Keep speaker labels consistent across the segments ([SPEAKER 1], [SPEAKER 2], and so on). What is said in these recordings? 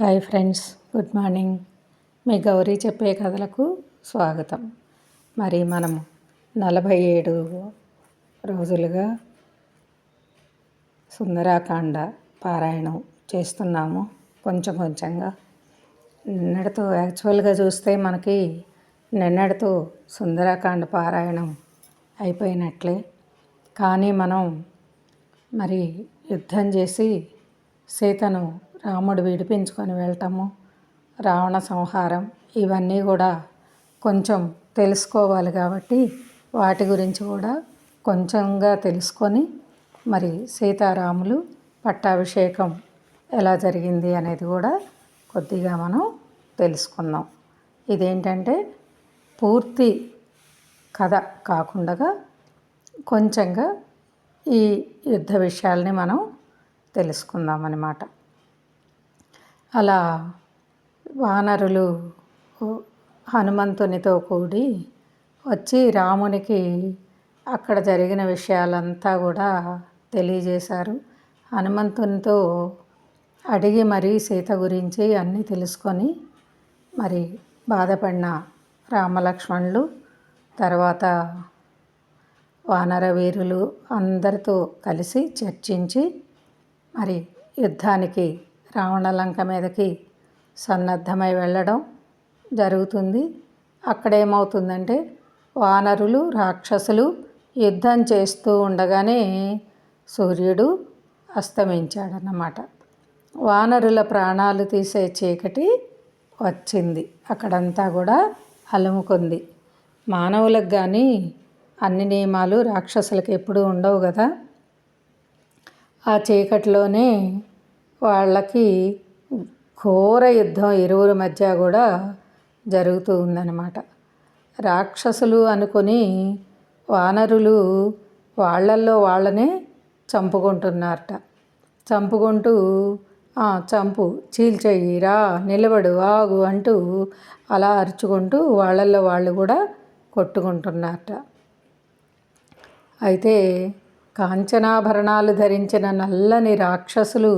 [SPEAKER 1] Hi friends good morning. మీ గౌరీ చెప్పే కథలకు స్వాగతం. మరి మనము నలభై ఏడు రోజులుగా సుందరాకాండ పారాయణం చేస్తున్నాము కొంచెం కొంచెంగా. నిన్నటితో యాక్చువల్గా చూస్తే మనకి నిన్నటితో సుందరాకాండ పారాయణం అయిపోయినట్లే. కానీ మనం మరి యుద్ధం చేసి సీతను రాముడు విడిపించుకొని వెళ్ళటము రావణ సంహారం ఇవన్నీ కూడా కొంచెం తెలుసుకోవాలి కాబట్టి వాటి గురించి కూడా కొంచెంగా తెలుసుకొని మరి సీతారాములు పట్టాభిషేకం ఎలా జరిగింది అనేది కూడా కొద్దిగా మనం తెలుసుకుందాం. ఇదేంటంటే పూర్తి కథ కాకుండా కొంచెంగా ఈ యుద్ధ విషయాల్ని మనం తెలుసుకుందాం అన్నమాట అలా వానరులు హనుమంతునితో కూడి వచ్చి రామునికి అక్కడ జరిగిన విషయాలంతా కూడా తెలియజేశారు. హనుమంతునితో అడిగి మరీ సీత గురించి అన్నీ తెలుసుకొని మరి బాధపడిన రామలక్ష్మణులు తర్వాత వానర వీరులు అందరితో కలిసి చర్చించి మరి యుద్ధానికి రావణలంక మీదకి సన్నద్ధమై వెళ్ళడం జరుగుతుంది. అక్కడ ఏమవుతుందంటే వానరులు రాక్షసులు యుద్ధం చేస్తూ ఉండగానే సూర్యుడు అస్తమించాడన్నమాట. వానరుల ప్రాణాలు తీసే చీకటి వచ్చింది. అక్కడంతా కూడా అలుముకుంది. మానవులకు కానీ అన్ని నియమాలు రాక్షసులకు ఎప్పుడూ ఉండవు కదా ఆ చీకటిలోనే వాళ్ళకి ఘోర యుద్ధం ఇరువురి మధ్య కూడా జరుగుతూ ఉందన్నమాట. రాక్షసులు అనుకొని వానరులు వాళ్ళల్లో వాళ్ళనే చంపుకుంటున్నారట. చంపుకుంటూ చంపు చీల్చేయి రా నిలబడు ఆగు అంటూ అలా అరుచుకుంటూ వాళ్ళల్లో వాళ్ళు కూడా కొట్టుకుంటున్నారట. అయితే కాంచనాభరణాలు ధరించిన నల్లని రాక్షసులు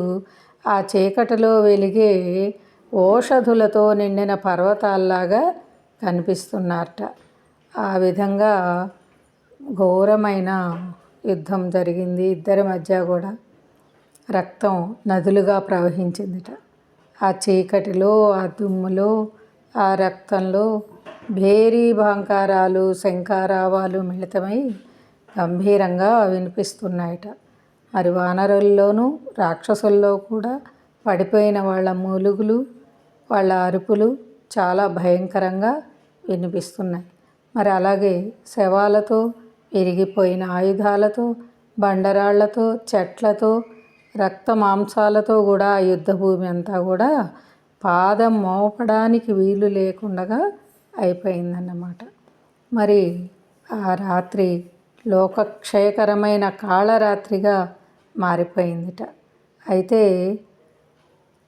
[SPEAKER 1] ఆ చీకటిలో వెలిగే ఓషధులతో నిండిన పర్వతాల్లాగా కనిపిస్తున్నారట. ఆ విధంగా ఘోరమైన యుద్ధం జరిగింది ఇద్దరి మధ్య కూడా. రక్తం నదులుగా ప్రవహించిందిట. ఆ చీకటిలో ఆ దుమ్ములో ఆ రక్తంలో భేరీ భాంకారాలు శంకారావాలు మిళితమై గంభీరంగా వినిపిస్తున్నాయట. మరి వానరుల్లోనూ రాక్షసుల్లో కూడా పడిపోయిన వాళ్ళ మూలుగులు వాళ్ళ అరుపులు చాలా భయంకరంగా వినిపిస్తున్నాయి. మరి అలాగే శవాలతో విరిగిపోయిన ఆయుధాలతో బండరాళ్ళతో చెట్లతో రక్త మాంసాలతో కూడా ఆ యుద్ధభూమి అంతా కూడా పాదం మోపడానికి వీలు లేకుండా అయిపోయిందన్నమాట. మరి ఆ రాత్రి లోకక్షయకరమైన కాళరాత్రిగా మారిపోయిందిట. అయితే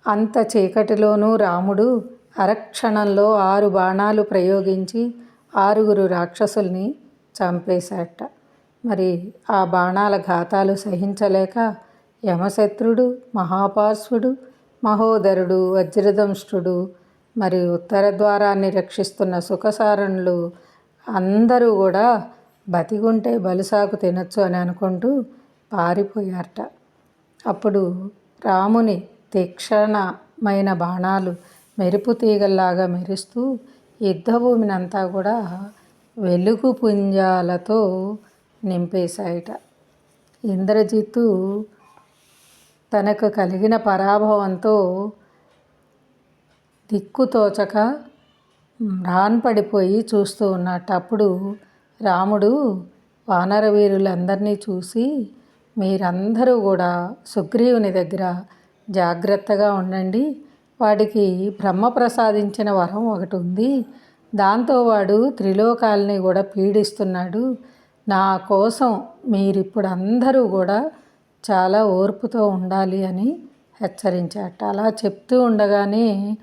[SPEAKER 1] అంత చీకటిలోనూ రాముడు అరక్షణంలో ఆరు బాణాలు ప్రయోగించి ఆరుగురు రాక్షసుల్ని చంపేశాట మరి ఆ బాణాల ఘాతాలు సహించలేక యమశత్రుడు మహాపార్శ్వుడు మహోదరుడు వజ్రదంష్టుడు మరి ఉత్తర ద్వారాన్ని రక్షిస్తున్న సుఖసారణులు అందరూ కూడా బతికుంటే బలుసాకు తినచ్చు అని అనుకుంటూ పారిపోయారట. అప్పుడు రాముని తీక్షణమైన బాణాలు మెరుపు తీగల్లాగా మెరుస్తూ యుద్ధభూమినంతా కూడా వెలుగు పుంజాలతో నింపేశాయట. ఇంద్రజిత్తు తనకు కలిగిన పరాభవంతో దిక్కుతోచక రాన్పడిపోయి చూస్తూ ఉన్నట్టు అప్పుడు రాముడు వానరవీరులందరినీ చూసి మీరందరూ కూడా సుగ్రీవుని దగ్గర జాగ్రత్తగా ఉండండి. వాడికి బ్రహ్మ ప్రసాదించిన వరం ఒకటి ఉంది. దాంతో వాడు త్రిలోకాలని కూడా పీడిస్తున్నాడు. నా కోసం మీరిప్పుడు అందరూ కూడా చాలా ఓర్పుతో ఉండాలి అని హెచ్చరించాట అలా చెప్తూ ఉండగానే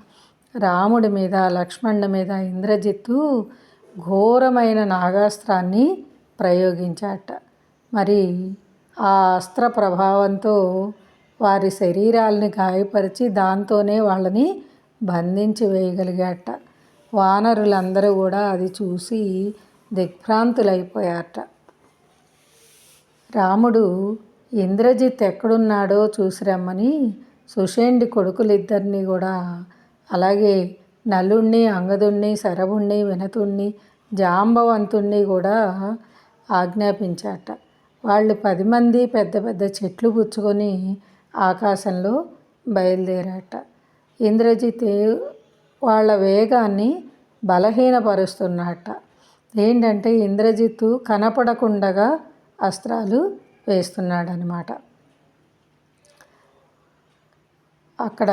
[SPEAKER 1] రాముడి మీద లక్ష్మణుడి మీద ఇంద్రజిత్తు ఘోరమైన నాగాస్త్రాన్ని ప్రయోగించాట మరి ఆ అస్త్ర ప్రభావంతో వారి శరీరాల్ని గాయపరిచి దాంతోనే వాళ్ళని బంధించి వేయగలిగాట వానరులందరూ కూడా అది చూసి దిగ్భ్రాంతులైపోయారట. రాముడు ఇంద్రజిత్ ఎక్కడున్నాడో చూసి రమ్మని సుషేండి కొడుకులిద్దరినీ కూడా అలాగే నలుణ్ణి అంగదుణ్ణి శరభుణ్ణి వినతుణ్ణి జాంబవంతుణ్ణి కూడా ఆజ్ఞాపించాట వాళ్ళు పది మంది పెద్ద పెద్ద చెట్లు పుచ్చుకొని ఆకాశంలో బయలుదేరాట ఇంద్రజిత్ వాళ్ళ వేగాన్ని బలహీనపరుస్తున్నట్ట ఏంటంటే ఇంద్రజిత్తు కనపడకుండగా అస్త్రాలు వేస్తున్నాడనమాట అక్కడ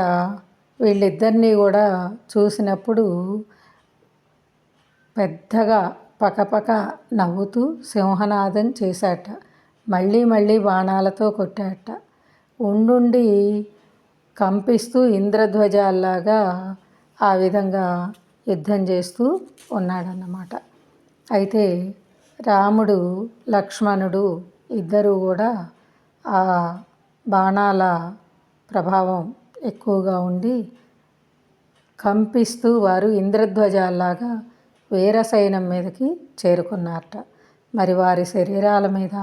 [SPEAKER 1] వీళ్ళిద్దరినీ కూడా చూసినప్పుడు పెద్దగా పకపక నవ్వుతూ సింహనాదం చేశాట. మళ్ళీ మళ్ళీ బాణాలతో కొట్టాట ఉండుండి కంపిస్తూ ఇంద్రధ్వజాల్లాగా ఆ విధంగా యుద్ధం చేస్తూ ఉన్నాడన్నమాట. అయితే రాముడు లక్ష్మణుడు ఇద్దరూ కూడా ఆ బాణాల ప్రభావం ఎక్కువగా ఉండి కంపిస్తూ వారు ఇంద్రధ్వజాల్లాగా వీరసైనం మీదకి చేరుకున్నారట. మరి వారి శరీరాల మీద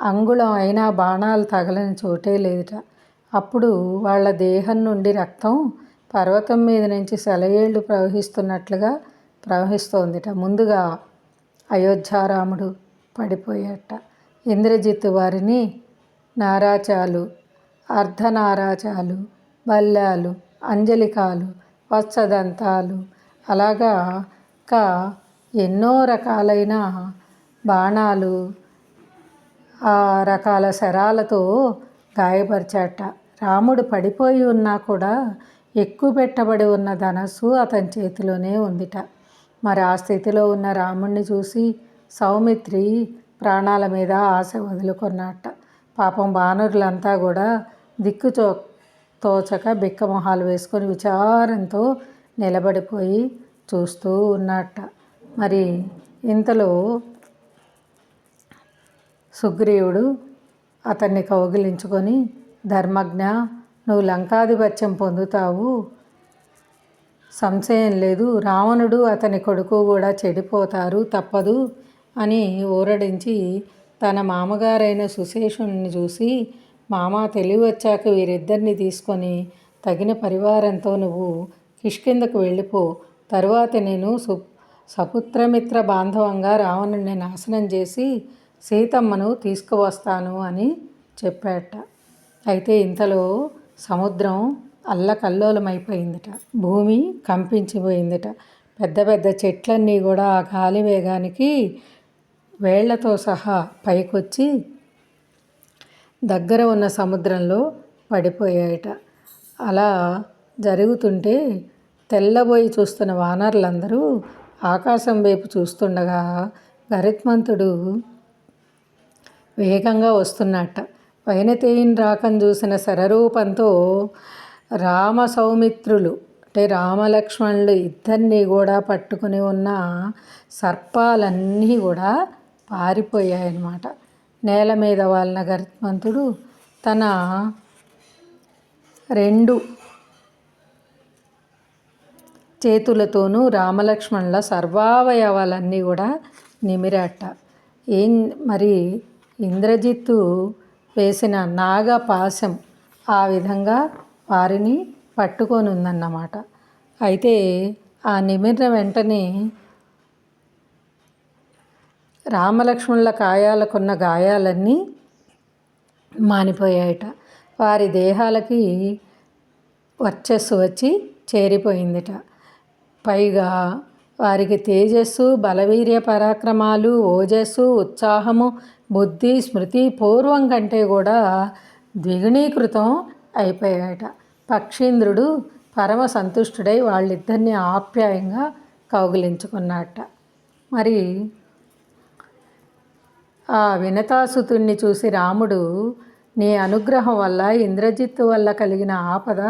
[SPEAKER 1] అంగుళం అయినా బాణాలు తగలని చోటే లేదుట. అప్పుడు వాళ్ళ దేహం నుండి రక్తం పర్వతం మీద నుంచి సెలయేళ్ళు ప్రవహిస్తున్నట్లుగా ప్రవహిస్తోందిట. ముందుగా అయోధ్యారాముడు పడిపోయాట. ఇంద్రజిత్ వారిని నారాచాలు అర్ధనారాచాలు బల్లాలు అంజలికాలు వత్సదంతాలు అలాగా ఇంకా ఎన్నో రకాలైన బాణాలు రకాల శరాలతో గాయపరిచాట. రాముడు పడిపోయి ఉన్నా కూడా ఎక్కువ పెట్టబడి ఉన్న ధనస్సు అతని చేతిలోనే ఉందిట. మరి ఆ స్థితిలో ఉన్న రాముణ్ణి చూసి సౌమిత్రి ప్రాణాల మీద ఆశ వదులుకున్నట్ట పాపం బానరులంతా కూడా దిక్కు చో తోచక బిక్కమొహాలు వేసుకొని విచారంతో నిలబడిపోయి చూస్తూ ఉన్నట్ట మరి ఇంతలో సుగ్రీవుడు అతన్ని కౌగిలించుకొని ధర్మజ్ఞ నువ్వు లంకాధిపత్యం పొందుతావు. సంశయం లేదు రావణుడు అతని కొడుకు కూడా చెడిపోతారు తప్పదు అని ఊరడించి తన మామగారైన సుశేషుణ్ణి చూసి మామ తెలివి వచ్చాక వీరిద్దరిని తీసుకొని తగిన పరివారంతో నువ్వు కిష్కిందకు వెళ్ళిపో. తరువాత నేను సు సపుత్రమిత్ర బాంధవంగా రావణుని నాశనం చేసి సీతమ్మను తీసుకువస్తాను అని చెప్పాట అయితే ఇంతలో సముద్రం అల్లకల్లోలమైపోయిందిట. భూమి కంపించిపోయిందిట. పెద్ద పెద్ద చెట్లన్నీ కూడా ఆ గాలి వేగానికి వేళ్ళతో సహా పైకొచ్చి దగ్గర ఉన్న సముద్రంలో పడిపోయాయట. అలా జరుగుతుంటే తెల్లబోయి చూస్తున్న వానరులందరూ ఆకాశం వైపు చూస్తుండగా గరిత్మంతుడు వేగంగా వస్తున్నట్ట. వైనతేయిన్ రాకను చూసిన శరరూపంతో రామ సౌమిత్రులు అంటే రామలక్ష్మణులు ఇద్దరినీ కూడా పట్టుకుని ఉన్న సర్పాలన్నీ కూడా పారిపోయాయన్నమాట. నేల మీద వాళ్ళ గర్మంతుడు తన రెండు చేతులతోనూ రామలక్ష్మణుల సర్వావయవాలన్నీ కూడా నిమిరాట. ఏం మరి ఇంద్రజిత్తు వేసిన నాగ పాశం ఆ విధంగా వారిని పట్టుకొని ఉందన్నమాట అయితే ఆ నిమిర్ర వెంటనే రామలక్ష్మణుల కాయాలకున్న గాయాలన్నీ మానిపోయాయట. వారి దేహాలకి వర్చస్సు వచ్చి చేరిపోయిందిట. పైగా వారికి తేజస్సు బలవీర్య పరాక్రమాలు ఓజస్సు ఉత్సాహము బుద్ధి స్మృతి పూర్వం కంటే కూడా ద్విగుణీకృతం అయిపోయాయట. పక్షీంద్రుడు పరమ సంతుష్టుడై వాళ్ళిద్దరిని ఆప్యాయంగా కౌగిలించుకున్నట్ట మరి ఆ వినతాసుతుణ్ణి చూసి రాముడు నీ అనుగ్రహం వల్ల ఇంద్రజిత్తు వల్ల కలిగిన ఆపద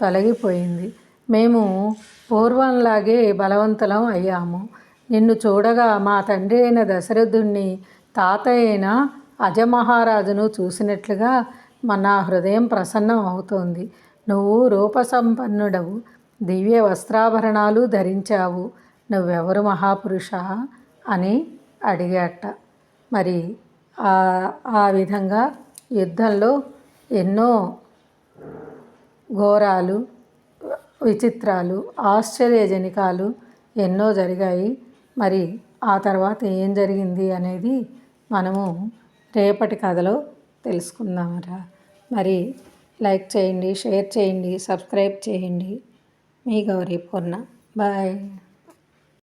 [SPEAKER 1] తొలగిపోయింది. మేము పూర్వంలాగే బలవంతులం అయ్యాము. నిన్ను చూడగా మా తండ్రి అయిన దశరథుణ్ణి తాత అయిన అజమహారాజును చూసినట్లుగా మన హృదయం ప్రసన్నం అవుతోంది నువ్వు రూపసంపన్నుడవు. దివ్య వస్త్రాభరణాలు ధరించావు. నువ్వెవరు మహాపురుష? అని అడిగాట. మరి ఆ విధంగా యుద్ధంలో ఎన్నో ఘోరాలు విచిత్రాలు ఆశ్చర్యజనకాలు ఎన్నో జరిగాయి. మరి ఆ తర్వాత ఏం జరిగింది అనేది మనము రేపటి కథలో తెలుసుకుందామరా మరి లైక్ చేయండి షేర్ చేయండి సబ్స్క్రైబ్ చేయండి. మీ గౌరీ పూర్ణ. బాయ్.